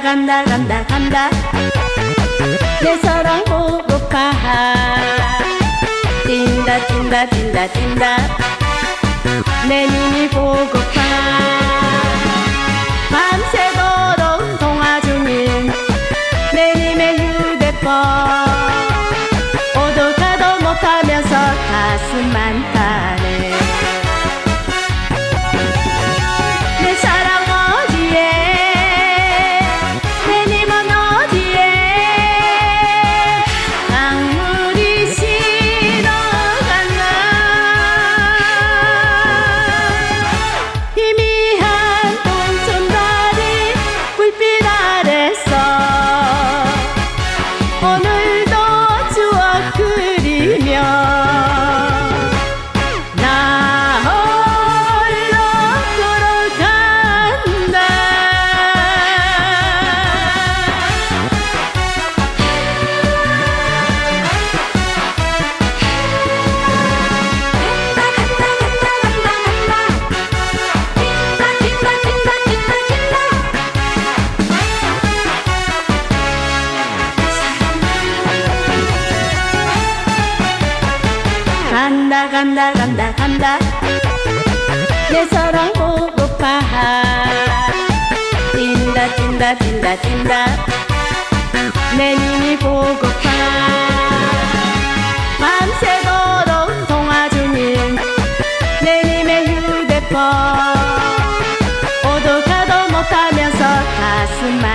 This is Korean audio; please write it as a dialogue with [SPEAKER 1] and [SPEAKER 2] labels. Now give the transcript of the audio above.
[SPEAKER 1] 간다 간다 간다. 내 사랑 보고파. 뛴다 뛴다 뛴다 뛴다. 내 눈이 보고파 간다 간다 간다 간다. 내 사랑 고고파. 뛴다 뛴다 뛴다 뛴다. 내 님이 보고파. 밤새도록 통화 중인 내 님의 휴대폰. 오도 가도 못하면서 가슴만